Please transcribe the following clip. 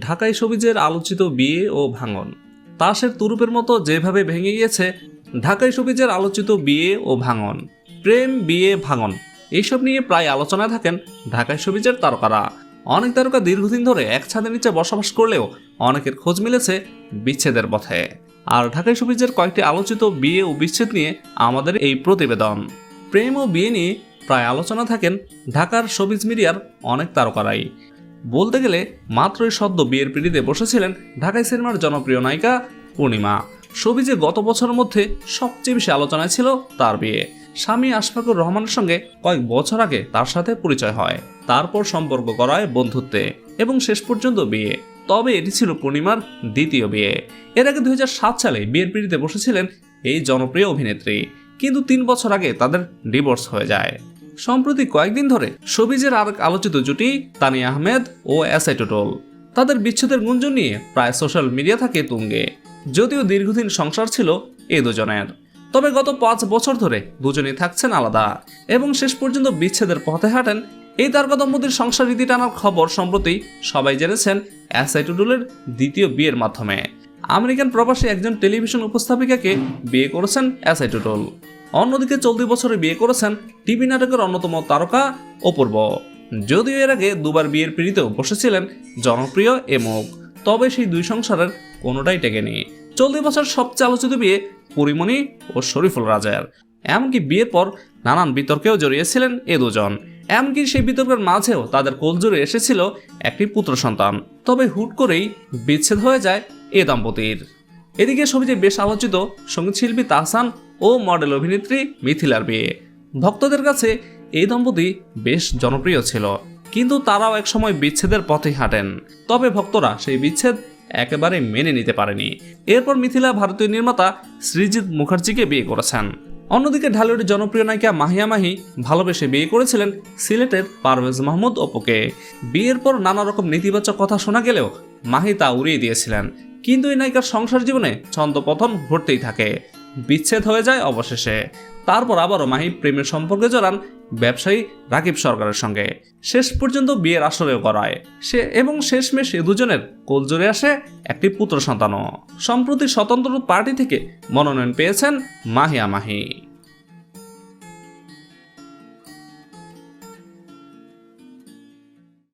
ঢাকাই সবিজের আলোচিত বিয়ে ও ভাঙন। তাসের তুরুপের মতো যেভাবে ভেঙে গিয়েছে, ঢাকাই সবিজের আলোচিত বিয়ে ও ভাঙন, প্রেম, বিয়ে, ভাঙন, এইসব নিয়ে প্রায় আলোচনায় থাকেন ঢাকাই সবিজের তারকারা। অনেক তারকা দীর্ঘদিন ধরে এক ছাদের নিচে বসবাস করলেও অনেকের খোঁজ মিলেছে বিচ্ছেদের পথে। আর ঢাকাই সবিজের কয়েকটি আলোচিত বিয়ে ও বিচ্ছেদ নিয়ে আমাদের এই প্রতিবেদন। প্রেম ও বিয়ে নিয়ে প্রায় আলোচনা থাকেন ঢাকার সবিজ মিডিয়ার অনেক তারকারাই। বলতে গেলে মাত্রই সদ্য বিয়ের পিড়িতে বসেছিলেন ঢাকাই সিনেমার জনপ্রিয় নায়িকা পূর্ণিমা। সবিজে গত বছরের মধ্যে সবচেয়ে বেশি আলোচনায় ছিল তার বিয়ে। স্বামী আশফাকুর রহমানের সঙ্গে কয়েক বছর আগে তার সাথে পরিচয় হয়। তারপর সম্পর্ক করায় বন্ধুত্বে এবং শেষ পর্যন্ত বিয়ে। তবে এটি ছিল পূর্ণিমার দ্বিতীয় বিয়ে। এর আগে দুই হাজার সাত সালে বিয়ের পিড়িতে বসেছিলেন এই জনপ্রিয় অভিনেত্রী। কিন্তু তিন বছর আগে তাদের ডিভোর্স হয়ে যায়। সম্প্রতি কয়েকদিন ধরে সবিজের আর আলোচিত জুটি তানি আহমেদ ও এস আই টুটল। তাদের বিচ্ছেদের গুঞ্জন নিয়ে প্রায় সোশ্যাল মিডিয়া থাকে তুঙ্গে। যদিও দীর্ঘদিন সংসার ছিল এ দুজনের। তবে গত পাঁচ বছর ধরে দুজনেই থাকছেন আলাদা এবং শেষ পর্যন্ত বিচ্ছেদের পথে হাঁটেন এই তারকা দম্পতির সংসার রীতি টানার খবর সম্প্রতি সবাই জেনেছেন এস আই টুটুলের দ্বিতীয় বিয়ের মাধ্যমে। আমেরিকান প্রবাসী একজন টেলিভিশন উপস্থাপিকাকে বিয়ে করেছেন এস আই টুটুল। অন্যদিকে চলতি বছরে বিয়ে করেছেন টিভি নাটকের অন্যতম তারকা অপূর্ব। যদিও এর আগে দুবার বিয়ের পিড়িতেও বসেছিলেন জনপ্রিয় এমুক, তবে সেই দুই সংসারের কোনোটাই টেকেনি। চলতি বছর সবচেয়ে আলোচিত বিয়ে পরিমণি ও শরীফুল রাজার। এমনকি বিয়ের পর নানান বিতর্কেও জড়িয়েছিলেন এ দুজন। এমনকি সেই বিতর্কের মাঝেও তাদের কোলজুড়ে এসেছিল একটি পুত্র সন্তান। তবে হুট করেই বিচ্ছেদ হয়ে যায় এ দম্পতির। এদিকে ছবিতে বেশ আলোচিত সঙ্গীতশিল্পী তাহসান ও মডেল অভিনেত্রী মিথিলার বিয়ে। ভক্তদের কাছে এই দম্পতি বেশ জনপ্রিয় ছিল, কিন্তু তারাও একসময় বিচ্ছেদের পথে হাঁটেন। তবে ভক্তরা সেই বিচ্ছেদ একেবারে মেনে নিতে পারেনি। এরপর মিথিলা ভারতীয় নির্মাতা সৃজিৎ মুখার্জিকে বিয়ে করেছেন। অন্যদিকে ঢালিউডের জনপ্রিয় নায়িকা মাহিয়া মাহি ভালোবেসে বিয়ে করেছিলেন সিলেটের পারভেজ মাহমুদ অপুকে। বিয়ের পর নানা রকম নেতিবাচক কথা শোনা গেলেও মাহি তা উড়িয়ে দিয়েছিলেন, কিন্তু এই নায়িকার সংসার জীবনে ছন্দপতন ঘটতেই থাকে। বিচ্ছেদ হয়ে যায় অবশেষে। তারপর আবারও মাহি প্রেমের সম্পর্কে জড়ান ব্যবসায়ী রাকিব সরকারের সঙ্গে। শেষ পর্যন্ত বিয়ের আসরেও করায় সে এবং শেষমেশ এ দুজনের কোলজোরে আসে একটি পুত্র সন্তানও। সম্প্রতি স্বতন্ত্র পার্টি থেকে মনোনয়ন পেয়েছেন মাহিয়া মাহি।